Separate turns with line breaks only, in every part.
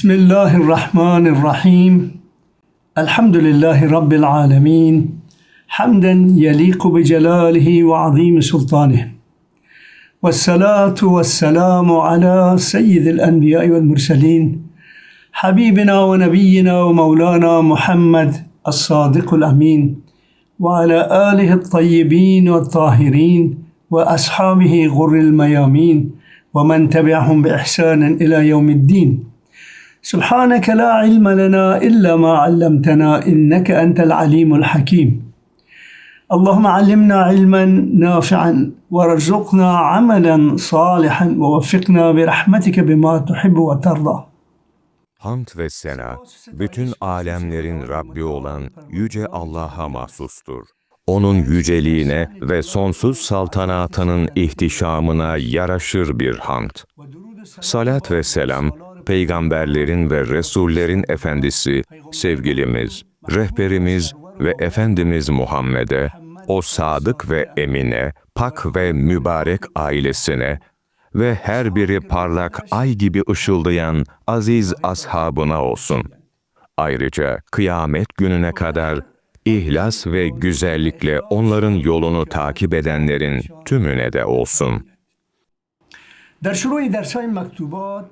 بسم الله الرحمن الرحيم الحمد لله رب العالمين حمدا يليق بجلاله وعظيم سلطانه والصلاة والسلام على سيد الأنبياء والمرسلين حبيبنا ونبينا ومولانا محمد الصادق الأمين وعلى آله الطيبين والطاهرين وأصحابه غر الميامين ومن تبعهم بإحسان إلى يوم الدين سبحانك لا علم لنا إلا ما علمتنا إنك أنت العليم الحكيم اللهم علمنا علما نافعا وارزقنا عملا صالحا ووفقنا برحمتك بما تحب وترضى
Hamd ve sena, bütün alemlerin Rabbi olan Yüce Allah'a mahsustur. Onun yüceliğine ve sonsuz saltanatının ihtişamına yaraşır bir hamd. Salat ve selam, peygamberlerin ve resullerin efendisi, sevgilimiz, rehberimiz ve Efendimiz Muhammed'e, o sadık ve emine, pak ve mübarek ailesine ve her biri parlak ay gibi ışıldayan aziz ashabına olsun. Ayrıca kıyamet gününe kadar ihlas ve güzellikle onların yolunu takip edenlerin tümüne de olsun.
در شروع درس های مکتوبات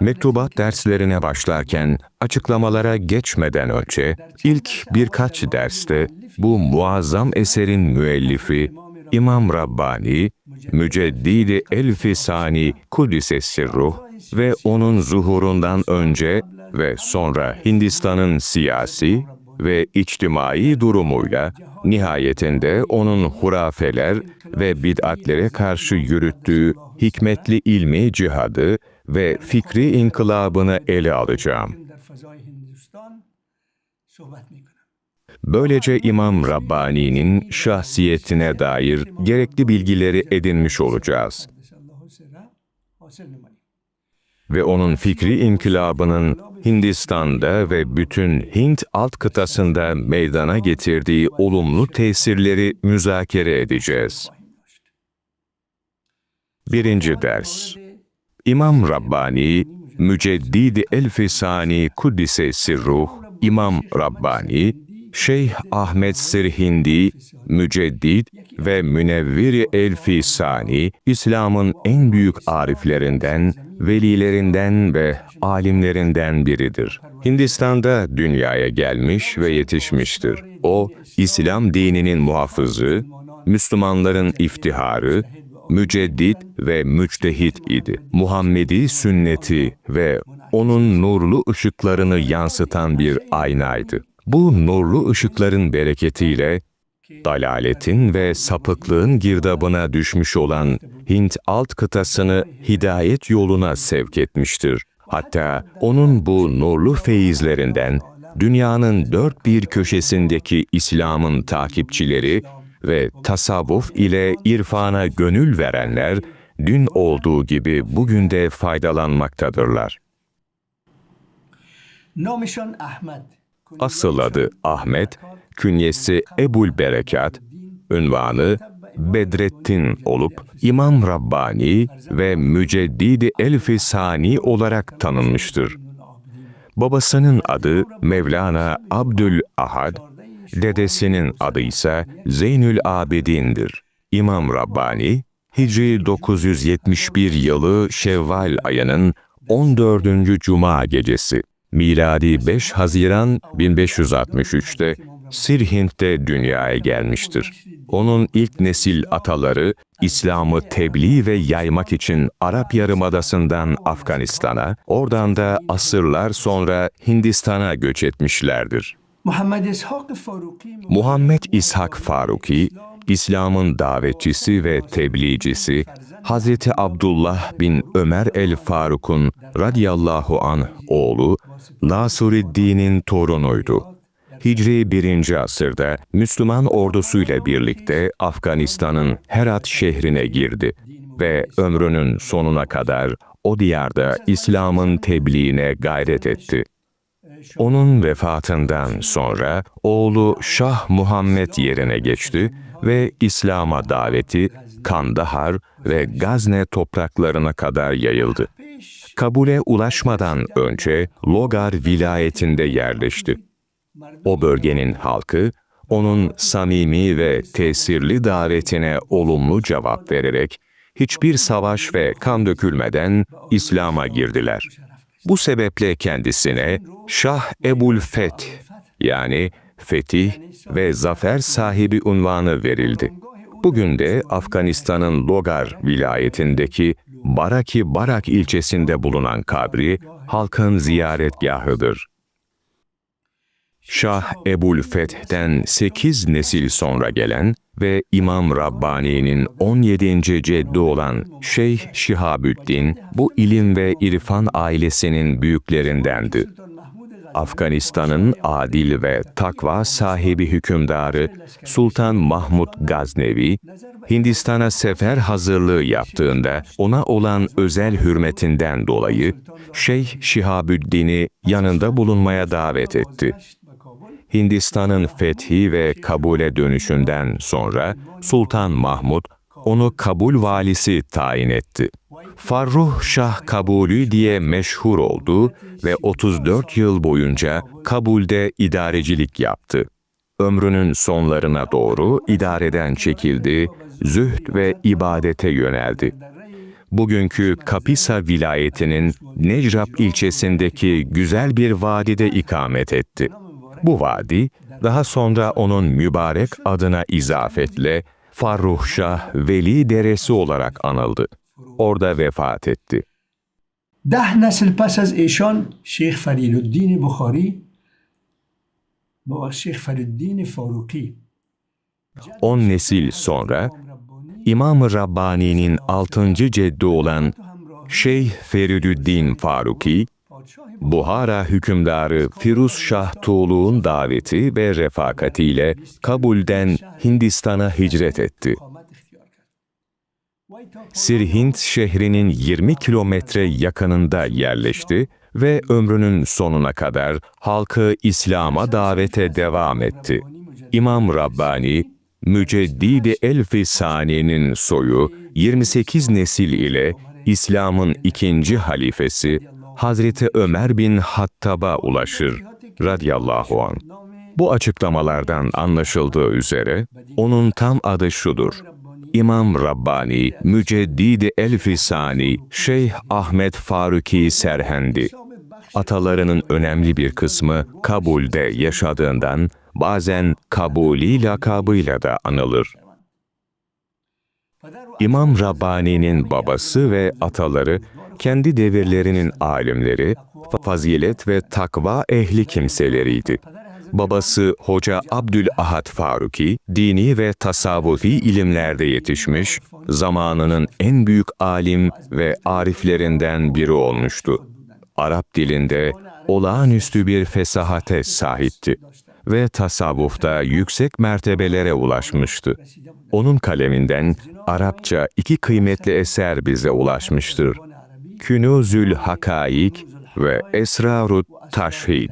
Mektubat derslerine başlarken açıklamalara geçmeden önce ilk birkaç derste bu muazzam eserin müellifi İmam Rabbani, Müceddidi Elfisani Kudüs'e Sirruh ve onun zuhurundan önce ve sonra Hindistan'ın siyasi ve içtimai durumuyla nihayetinde onun hurafeler ve bid'atlere karşı yürüttüğü hikmetli ilmi cihadı ve fikri inkılabını ele alacağım. Böylece İmam Rabbani'nin şahsiyetine dair gerekli bilgileri edinmiş olacağız. Ve onun fikri inkılabının Hindistan'da ve bütün Hint alt kıtasında meydana getirdiği olumlu tesirleri müzakere edeceğiz. Birinci ders İmam Rabbani, Müceddidi Elfisani Kuddise Sirruh, İmam Rabbani, Şeyh Ahmet Sirhindi, Müceddid ve Münevviri Elfisani, İslam'ın en büyük ariflerinden, velilerinden ve alimlerinden biridir. Hindistan'da dünyaya gelmiş ve yetişmiştir. O, İslam dininin muhafızı, Müslümanların iftiharı, müceddit ve müçtehit idi. Muhammedi sünneti ve onun nurlu ışıklarını yansıtan bir aynaydı. Bu nurlu ışıkların bereketiyle dalaletin ve sapıklığın girdabına düşmüş olan Hint alt kıtasını hidayet yoluna sevk etmiştir. Hatta onun bu nurlu feyizlerinden dünyanın dört bir köşesindeki İslam'ın takipçileri ve tasavvuf ile irfana gönül verenler dün olduğu gibi bugün de faydalanmaktadırlar. Asıl adı Ahmet, künyesi Ebul Berekat, ünvanı Bedrettin olup İmam Rabbani ve Müceddidi Elfi Sani olarak tanınmıştır. Babasının adı Mevlana Abdül Ahad, dedesinin adı ise Zeynül Abidin'dir. İmam Rabbani, Hicri 971 yılı Şevval ayının 14. Cuma gecesi, miladi 5 Haziran 1563'te Sirhint'te dünyaya gelmiştir. Onun ilk nesil ataları İslam'ı tebliğ ve yaymak için Arap Yarımadası'ndan Afganistan'a, oradan da asırlar sonra Hindistan'a göç etmişlerdir. Muhammed İshak Faruki, İslam'ın davetçisi ve tebliğcisi Hz. Abdullah bin Ömer el-Faruk'un radiyallahu an oğlu Nasuriddin'in torunuydu. Hicri 1. asırda Müslüman ordusuyla birlikte Afganistan'ın Herat şehrine girdi ve ömrünün sonuna kadar o diyarda İslam'ın tebliğine gayret etti. Onun vefatından sonra oğlu Şah Muhammed yerine geçti ve İslam'a daveti Kandahar ve Gazne topraklarına kadar yayıldı. Kabul'e ulaşmadan önce Logar vilayetinde yerleşti. O bölgenin halkı onun samimi ve tesirli davetine olumlu cevap vererek hiçbir savaş ve kan dökülmeden İslam'a girdiler. Bu sebeple kendisine Şah Ebul Feth yani fetih ve zafer sahibi unvanı verildi. Bugün de Afganistan'ın Logar vilayetindeki Baraki Barak ilçesinde bulunan kabri halkın ziyaretgahıdır. Şah Ebul Feth'ten 8 nesil sonra gelen ve İmam Rabbani'nin 17. ceddi olan Şeyh Şihabüddin bu ilim ve irfan ailesinin büyüklerindendi. Afganistan'ın adil ve takva sahibi hükümdarı Sultan Mahmud Gaznevi, Hindistan'a sefer hazırlığı yaptığında ona olan özel hürmetinden dolayı Şeyh Şihabüddin'i yanında bulunmaya davet etti. Hindistan'ın fethi ve Kabul'e dönüşünden sonra Sultan Mahmud onu Kabul valisi tayin etti. Farruh Şah Kabulü diye meşhur oldu ve 34 yıl boyunca Kabul'de idarecilik yaptı. Ömrünün sonlarına doğru idareden çekildi, zühd ve ibadete yöneldi. Bugünkü Kapisa vilayetinin Necrab ilçesindeki güzel bir vadide ikamet etti. Bu vadi, daha sonra onun mübarek adına izafetle Farruh Şah Veli Deresi olarak anıldı. Orada vefat etti.
ده نسل پس از ایشان شیخ فریدالدین بخاری با شیخ فریدالدین فاروقی
10 nesil sonra İmam-ı Rabbani'nin 6. ceddi olan Şeyh Feridüddin Faruki, Buhara hükümdarı Firuz Şah Tuğlu'nun daveti ve refakatiyle Kabul'den Hindistan'a hicret etti. Sirhind şehrinin 20 kilometre yakınında yerleşti ve ömrünün sonuna kadar halkı İslam'a davete devam etti. İmam Rabbani, Müceddidi Elfi Sani'nin soyu 28 nesil ile İslam'ın ikinci halifesi Hazreti Ömer bin Hattab'a ulaşır radıyallahu an. Bu açıklamalardan anlaşıldığı üzere onun tam adı şudur. İmam Rabbani, Müceddidi Elfisani, Şeyh Ahmet Faruki Serhendi. Atalarının önemli bir kısmı Kabul'de yaşadığından bazen Kabuli lakabıyla da anılır. İmam Rabbani'nin babası ve ataları kendi devirlerinin alimleri, fazilet ve takva ehli kimseleriydi. Babası Hoca Abdülahad Faruki, dini ve tasavvufi ilimlerde yetişmiş, zamanının en büyük alim ve ariflerinden biri olmuştu. Arap dilinde olağanüstü bir fesahate sahipti ve tasavvufta yüksek mertebelere ulaşmıştı. Onun kaleminden Arapça iki kıymetli eser bize ulaşmıştır. Künuzül Hakaik ve Esrarut Taşhid.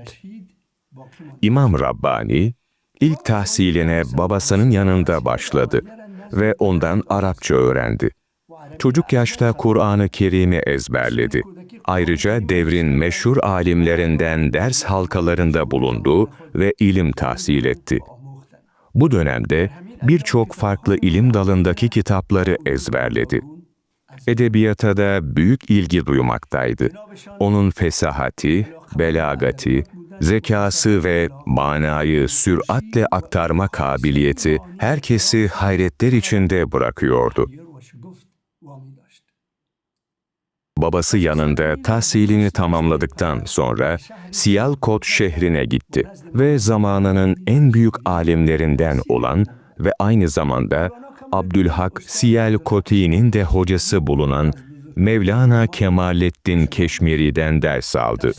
İmam Rabbani, ilk tahsiline babasının yanında başladı ve ondan Arapça öğrendi. Çocuk yaşta Kur'an-ı Kerim'i ezberledi. Ayrıca devrin meşhur alimlerinden ders halkalarında bulundu ve ilim tahsil etti. Bu dönemde birçok farklı ilim dalındaki kitapları ezberledi. Edebiyata da büyük ilgi duymaktaydı. Onun fesahati, belagati, zekası ve manayı süratle aktarma kabiliyeti herkesi hayretler içinde bırakıyordu. Babası yanında tahsilini tamamladıktan sonra Siyalkot şehrine gitti ve zamanının en büyük alimlerinden olan ve aynı zamanda Abdülhak Siyalkoti'nin de hocası bulunan Mevlana Kemalettin Keşmiri'den ders aldı.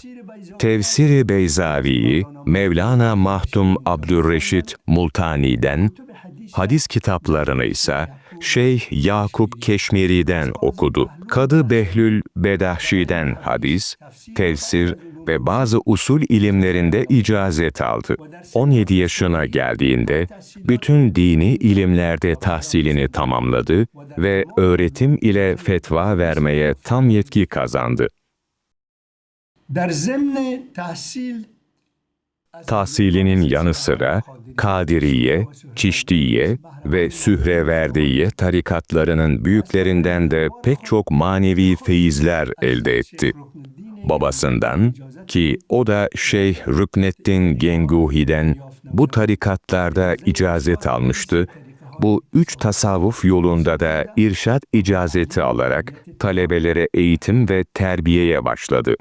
Tefsiri Beyzavi'yi Mevlana Mahtum Abdülreşit Multani'den, hadis kitaplarını ise Şeyh Yakup Keşmiri'den okudu. Kadı Behlül Bedahşi'den hadis, tefsir ve bazı usul ilimlerinde icazet aldı. 17 yaşına geldiğinde bütün dini ilimlerde tahsilini tamamladı ve öğretim ile fetva vermeye tam yetki kazandı.
Der zemne tahsil
Tahsilinin yanı sıra Kadiriye, Çiştiye ve Sühreverdiye tarikatlarının büyüklerinden de pek çok manevi feyizler elde etti. Babasından ki o da Şeyh Rükneddin Genguhi'den bu tarikatlarda icazet almıştı. Bu üç tasavvuf yolunda da irşat icazeti alarak talebelere eğitim ve terbiyeye başladı.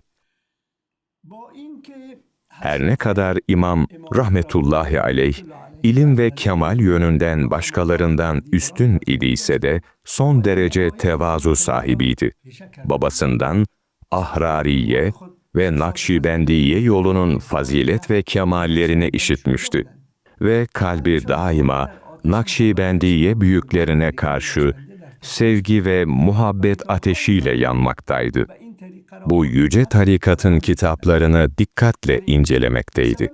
Her ne kadar İmam rahmetullahi aleyh ilim ve kemal yönünden başkalarından üstün idiyse de son derece tevazu sahibiydi. Babasından Ahrariye ve Nakşibendiye yolunun fazilet ve kemallerini işitmişti ve kalbi daima Nakşibendiye büyüklerine karşı sevgi ve muhabbet ateşiyle yanmaktaydı bu yüce tarikatın kitaplarını dikkatle incelemekteydi.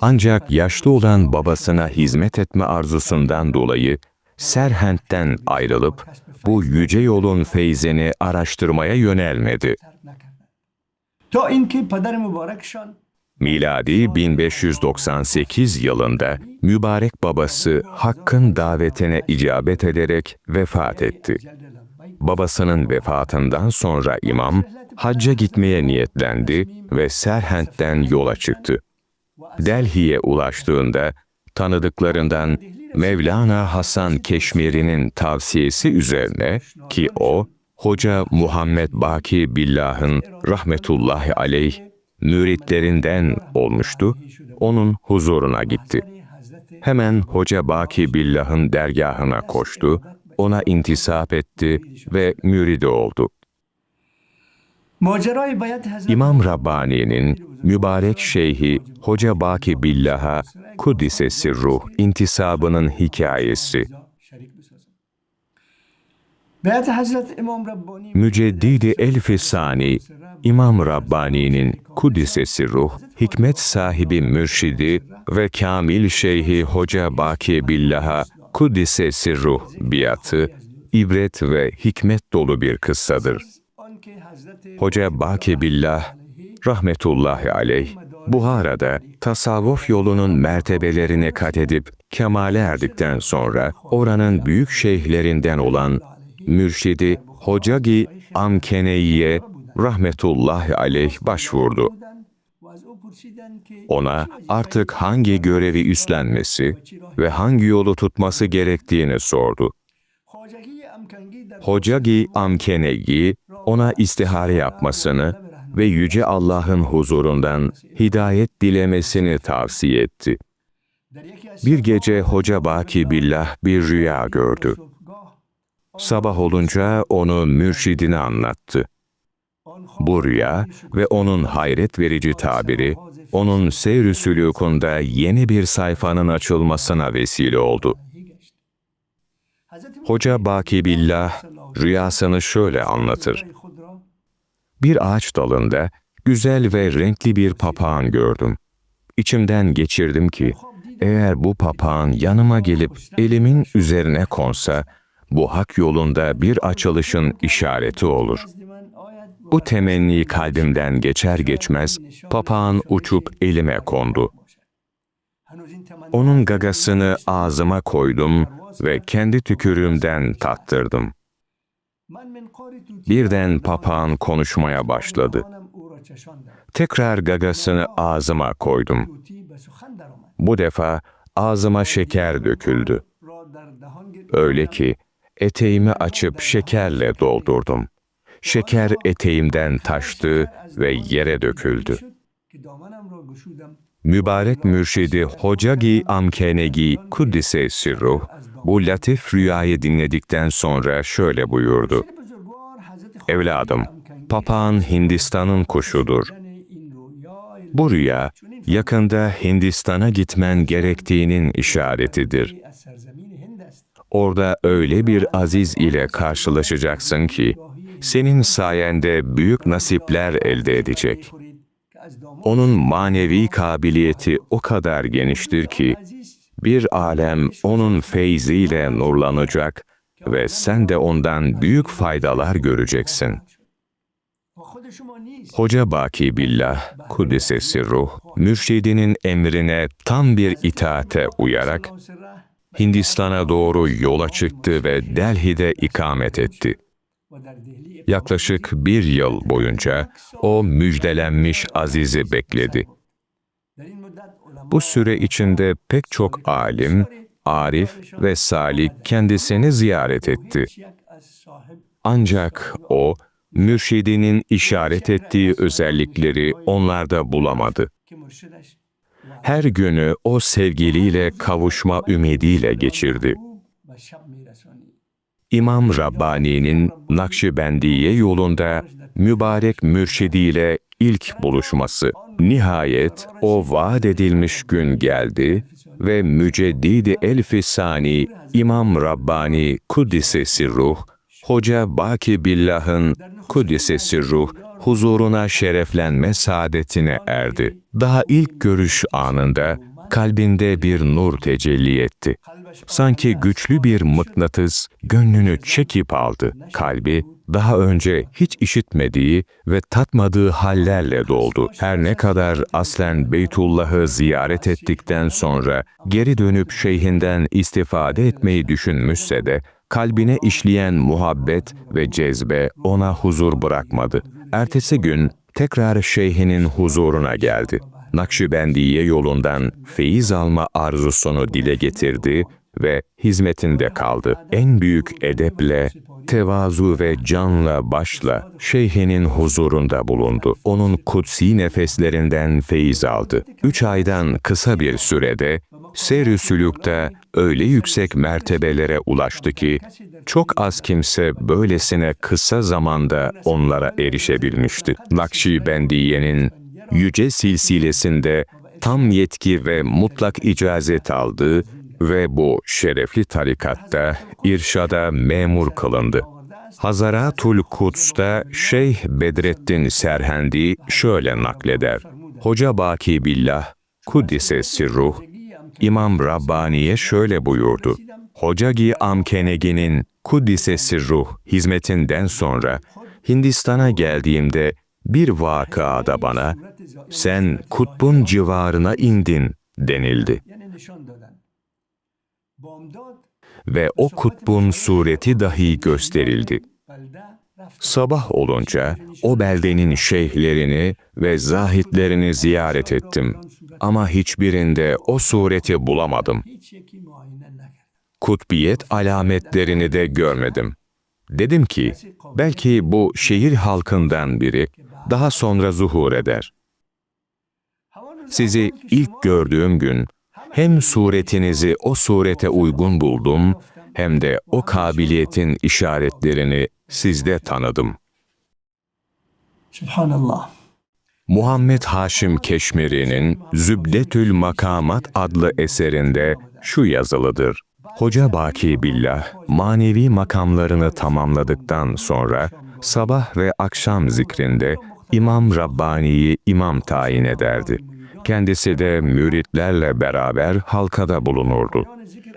Ancak yaşlı olan babasına hizmet etme arzusundan dolayı Serhent'ten ayrılıp bu yüce yolun feyzini araştırmaya yönelmedi. Miladi 1598 yılında mübarek babası Hakk'ın davetine icabet ederek vefat etti. Babasının vefatından sonra imam hacca gitmeye niyetlendi ve Serhent'ten yola çıktı. Delhi'ye ulaştığında tanıdıklarından Mevlana Hasan Keşmiri'nin tavsiyesi üzerine ki o Hoca Muhammed Baki Billah'ın rahmetullahi aleyh müritlerinden olmuştu, onun huzuruna gitti. Hemen Hoca Baki Billah'ın dergahına koştu, ona intisap etti ve müridi oldu. İmam Rabbani'nin mübarek şeyhi Hoca Baki Billah'a Kudise Sirruh intisabının hikayesi. Müceddidi Elfi Sani, İmam Rabbani'nin Kudisesi Ruh, hikmet sahibi mürşidi ve kamil şeyhi Hoca Baki Billah'a Kudisesi Ruh biatı, ibret ve hikmet dolu bir kıssadır. Hoca Baki Billah, rahmetullahi aleyh, Buhara'da tasavvuf yolunun mertebelerini kat edip kemale erdikten sonra oranın büyük şeyhlerinden olan mürşidi Hocagi Amkeneyi'ye rahmetullahi aleyh başvurdu. Ona artık hangi görevi üstlenmesi ve hangi yolu tutması gerektiğini sordu. Hocagi Amkeneyi ona istihare yapmasını ve Yüce Allah'ın huzurundan hidayet dilemesini tavsiye etti. Bir gece Hoca Baki Billah bir rüya gördü. Sabah olunca onu mürşidine anlattı. Bu rüya ve onun hayret verici tabiri, onun seyr-i sülükunda yeni bir sayfanın açılmasına vesile oldu. Hoca Baki Billah rüyasını şöyle anlatır. Bir ağaç dalında güzel ve renkli bir papağan gördüm. İçimden geçirdim ki, eğer bu papağan yanıma gelip elimin üzerine konsa, bu hak yolunda bir açılışın işareti olur. Bu temenni kalbimden geçer geçmez papağan uçup elime kondu. Onun gagasını ağzıma koydum ve kendi tükürüğümden tattırdım. Birden papağan konuşmaya başladı. Tekrar gagasını ağzıma koydum. Bu defa ağzıma şeker döküldü. Öyle ki eteğimi açıp şekerle doldurdum. Şeker eteğimden taştı ve yere döküldü. Mübarek mürşidi Hocagi Amkenegi Kuddise Sirruh, bu latif rüyayı dinledikten sonra şöyle buyurdu. Evladım, papağan Hindistan'ın kuşudur. Bu rüya, yakında Hindistan'a gitmen gerektiğinin işaretidir. Orada öyle bir aziz ile karşılaşacaksın ki, senin sayende büyük nasipler elde edecek. Onun manevi kabiliyeti o kadar geniştir ki, bir alem onun feyziyle nurlanacak ve sen de ondan büyük faydalar göreceksin. Hoca Baki Billah, Kuddisesi Ruh, mürşidinin emrine tam bir itaate uyarak Hindistan'a doğru yola çıktı ve Delhi'de ikamet etti. Yaklaşık bir yıl boyunca o müjdelenmiş Aziz'i bekledi. Bu süre içinde pek çok alim, arif ve salik kendisini ziyaret etti. Ancak o, mürşidinin işaret ettiği özellikleri onlarda bulamadı. Her günü o sevgiliyle kavuşma ümidiyle geçirdi. İmam Rabbani'nin Nakşibendiye yolunda mübarek mürşidiyle ilk buluşması. Nihayet o vaat edilmiş gün geldi ve Müceddidi Elfi Sani İmam Rabbani Kuddisesi Ruh, Hoca Baki Billah'ın Kuddisesi Ruh, huzuruna şereflenme saadetine erdi. Daha ilk görüş anında kalbinde bir nur tecelli etti. Sanki güçlü bir mıknatıs gönlünü çekip aldı. Kalbi daha önce hiç işitmediği ve tatmadığı hallerle doldu. Her ne kadar aslen Beytullah'ı ziyaret ettikten sonra geri dönüp şeyhinden istifade etmeyi düşünmüşse de kalbine işleyen muhabbet ve cezbe ona huzur bırakmadı. Ertesi gün tekrar şeyhinin huzuruna geldi. Nakşibendiye yolundan feyiz alma arzusunu dile getirdi ve hizmetinde kaldı. En büyük edeple, tevazu ve canla başla şeyhinin huzurunda bulundu. Onun kutsi nefeslerinden feyiz aldı. Üç aydan kısa bir sürede seyr-i sülükte öyle yüksek mertebelere ulaştı ki çok az kimse böylesine kısa zamanda onlara erişebilmişti. Nakşibendiye'nin yüce silsilesinde tam yetki ve mutlak icazet aldı ve bu şerefli tarikatta irşada memur kılındı. Hazaratul Kuds'ta Şeyh Bedrettin Serhendi şöyle nakleder. Hoca Baki Billah, Kuddise Sirruh, İmam Rabbani'ye şöyle buyurdu. Hocagi Amkenegi'nin Kuddise Sirruh hizmetinden sonra Hindistan'a geldiğimde bir vakıada bana sen kutbun civarına indin denildi. Ve o kutbun sureti dahi gösterildi. Sabah olunca o beldenin şeyhlerini ve zahitlerini ziyaret ettim. Ama hiçbirinde o sureti bulamadım. Kutbiyet alametlerini de görmedim. Dedim ki, belki bu şehir halkından biri daha sonra zuhur eder. Sizi ilk gördüğüm gün hem suretinizi o surete uygun buldum hem de o kabiliyetin işaretlerini sizde tanıdım.
Subhanallah.
Muhammed Haşim Keşmeri'nin Zübdetül Makamat adlı eserinde şu yazılıdır. Hoca Baki Billah, manevi makamlarını tamamladıktan sonra sabah ve akşam zikrinde İmam Rabbani'yi imam tayin ederdi. Kendisi de müritlerle beraber halkada bulunurdu.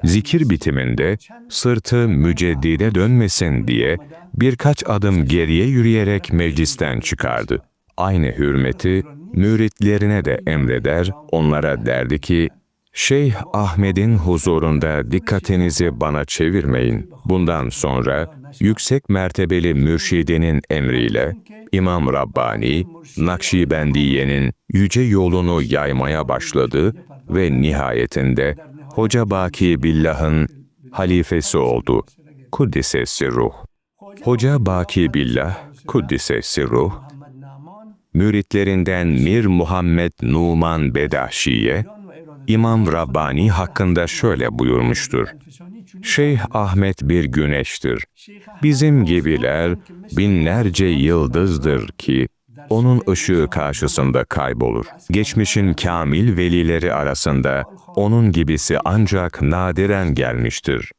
Zikir bitiminde sırtı müceddide dönmesin diye birkaç adım geriye yürüyerek meclisten çıkardı. Aynı hürmeti müritlerine de emreder, onlara derdi ki, Şeyh Ahmet'in huzurunda dikkatinizi bana çevirmeyin. Bundan sonra yüksek mertebeli mürşidinin emriyle İmam Rabbani, Nakşibendiye'nin yüce yolunu yaymaya başladı ve nihayetinde Hoca Baki Billah'ın halifesi oldu. Kuddise Sirruh. Hoca Baki Billah, Kuddise Sirruh, müritlerinden Mir Muhammed Numan Bedahşi'ye, İmam Rabbani hakkında şöyle buyurmuştur. Şeyh Ahmet bir güneştir. Bizim gibiler binlerce yıldızdır ki onun ışığı karşısında kaybolur. Geçmişin kamil velileri arasında onun gibisi ancak nadiren gelmiştir.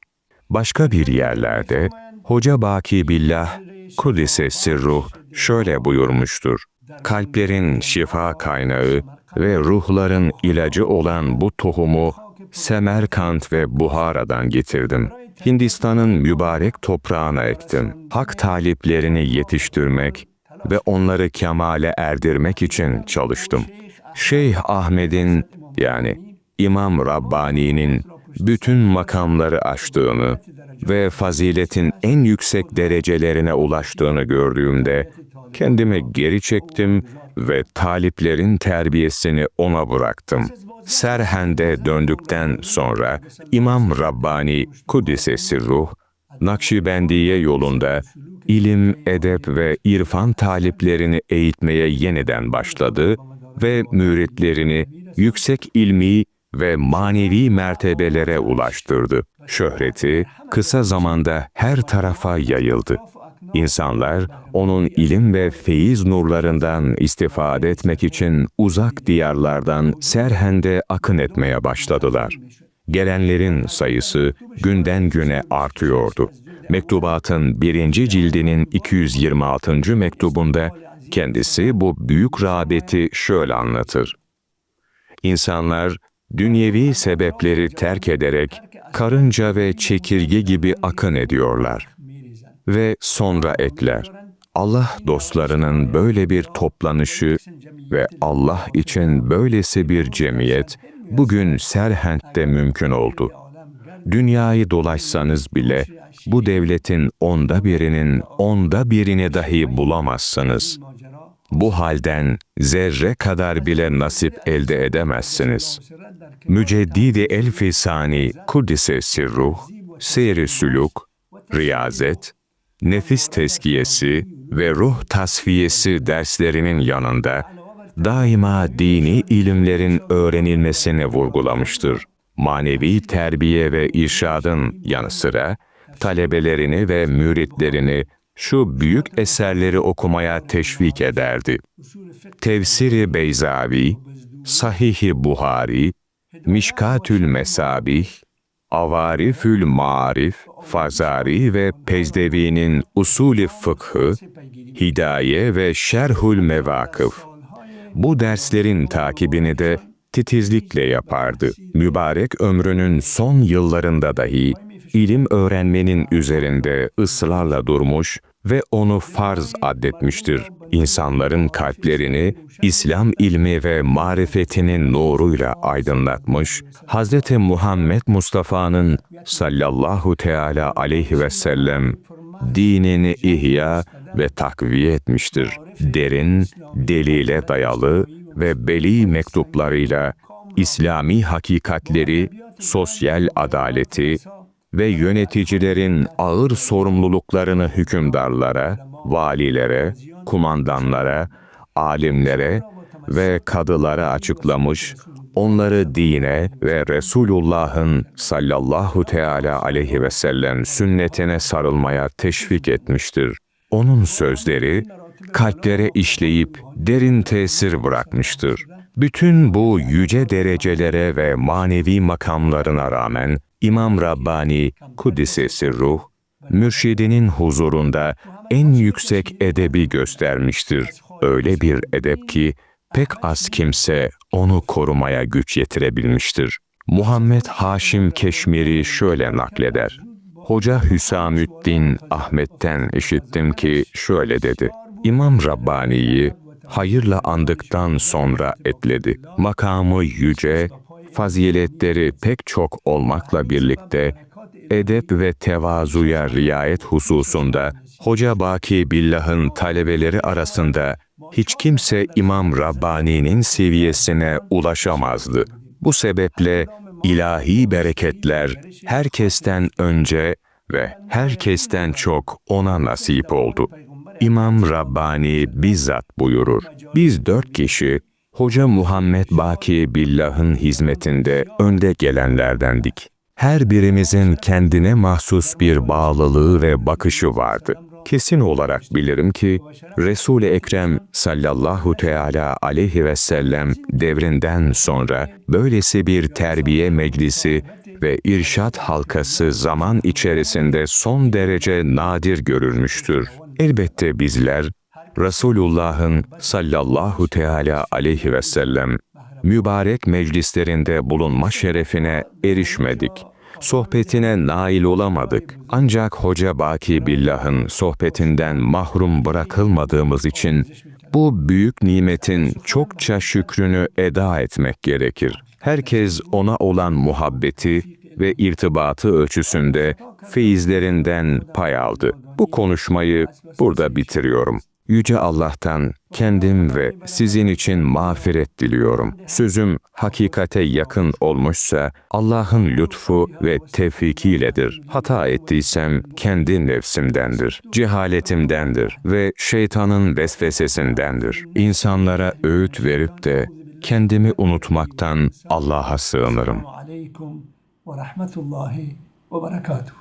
Başka bir yerlerde Hoca Baki Billah Kudüs'e sirruh şöyle buyurmuştur. Kalplerin şifa kaynağı ve ruhların ilacı olan bu tohumu Semerkant ve Buhara'dan getirdim. Hindistan'ın mübarek toprağına ektim. Hak taliplerini yetiştirmek ve onları kemale erdirmek için çalıştım. Şeyh Ahmet'in yani İmam Rabbani'nin bütün makamları aştığını ve faziletin en yüksek derecelerine ulaştığını gördüğümde kendimi geri çektim ve taliplerin terbiyesini ona bıraktım. Serhend'e döndükten sonra İmam Rabbani Kudüs'e ruh, Nakşibendiye yolunda ilim, edep ve irfan taliplerini eğitmeye yeniden başladı ve müritlerini yüksek ilmi ve manevi mertebelere ulaştırdı. Şöhreti kısa zamanda her tarafa yayıldı. İnsanlar onun ilim ve feyiz nurlarından istifade etmek için uzak diyarlardan Serhend'e akın etmeye başladılar. Gelenlerin sayısı günden güne artıyordu. Mektubatın birinci cildinin 226. mektubunda kendisi bu büyük rağbeti şöyle anlatır. İnsanlar dünyevi sebepleri terk ederek karınca ve çekirge gibi akın ediyorlar. Ve sonra ekler. Allah dostlarının böyle bir toplanışı ve Allah için böylesi bir cemiyet bugün Serhent'te mümkün oldu. Dünyayı dolaşsanız bile bu devletin onda birinin onda birini dahi bulamazsınız. Bu halden zerre kadar bile nasip elde edemezsiniz. Müceddidi Elfisani Kudüs'e sirruh, seyri süluk, riyazet, nefis teskiyesi ve ruh tasfiyesi derslerinin yanında daima dini ilimlerin öğrenilmesini vurgulamıştır. Manevi terbiye ve irşadın yanı sıra talebelerini ve müritlerini şu büyük eserleri okumaya teşvik ederdi. Tefsiri Beyzavi, Sahih-i Buhari, Mişkatül Mesabih, Avarifül Marif, Fazari ve Pezdevi'nin Usulü Fıkhı, Hidaye ve Şerhül Mevakıf. Bu derslerin takibini de titizlikle yapardı. Mübarek ömrünün son yıllarında dahi ilim öğrenmenin üzerinde ısrarla durmuş ve onu farz addetmiştir. İnsanların kalplerini İslam ilmi ve marifetinin nuruyla aydınlatmış, Hz. Muhammed Mustafa'nın sallallahu teala aleyhi ve sellem dinini ihya ve takviye etmiştir. Derin, delile dayalı ve beli mektuplarıyla İslami hakikatleri, sosyal adaleti ve yöneticilerin ağır sorumluluklarını hükümdarlara, valilere, kumandanlara, alimlere ve kadılara açıklamış, onları dine ve Resulullah'ın sallallahu teala aleyhi ve sellem sünnetine sarılmaya teşvik etmiştir. Onun sözleri kalplere işleyip derin tesir bırakmıştır. Bütün bu yüce derecelere ve manevi makamlarına rağmen İmam Rabbani Kudüs'e ruh, mürşidinin huzurunda en yüksek edebi göstermiştir. Öyle bir edep ki pek az kimse onu korumaya güç yetirebilmiştir. Muhammed Haşim Keşmiri şöyle nakleder. Hoca Hüsamüddin Ahmet'ten işittim ki şöyle dedi. İmam Rabbani'yi hayırla andıktan sonra ekledi. Makamı yüce, faziletleri pek çok olmakla birlikte edep ve tevazuya riayet hususunda Hoca Baki Billah'ın talebeleri arasında hiç kimse İmam Rabbani'nin seviyesine ulaşamazdı. Bu sebeple ilahi bereketler herkesten önce ve herkesten çok ona nasip oldu. İmam Rabbani bizzat buyurur. Biz dört kişi Hoca Muhammed Baki Billah'ın hizmetinde önde gelenlerdendik. Her birimizin kendine mahsus bir bağlılığı ve bakışı vardı. Kesin olarak bilirim ki Resul-i Ekrem sallallahu teala aleyhi ve sellem devrinden sonra böylesi bir terbiye meclisi ve irşat halkası zaman içerisinde son derece nadir görülmüştür. Elbette bizler Resulullah'ın sallallahu teala aleyhi ve sellem mübarek meclislerinde bulunma şerefine erişmedik. Sohbetine nail olamadık. Ancak Hoca Baki Billah'ın sohbetinden mahrum bırakılmadığımız için bu büyük nimetin çokça şükrünü eda etmek gerekir. Herkes ona olan muhabbeti ve irtibatı ölçüsünde feyizlerinden pay aldı. Bu konuşmayı burada bitiriyorum. Yüce Allah'tan kendim ve sizin için mağfiret diliyorum. Sözüm hakikate yakın olmuşsa Allah'ın lütfu ve tevfikiyledir. Hata ettiysem kendi nefsimdendir, cehaletimdendir ve şeytanın vesvesesindendir. İnsanlara öğüt verip de kendimi unutmaktan Allah'a sığınırım.
Ve rahmetullahi ve berekatuhu.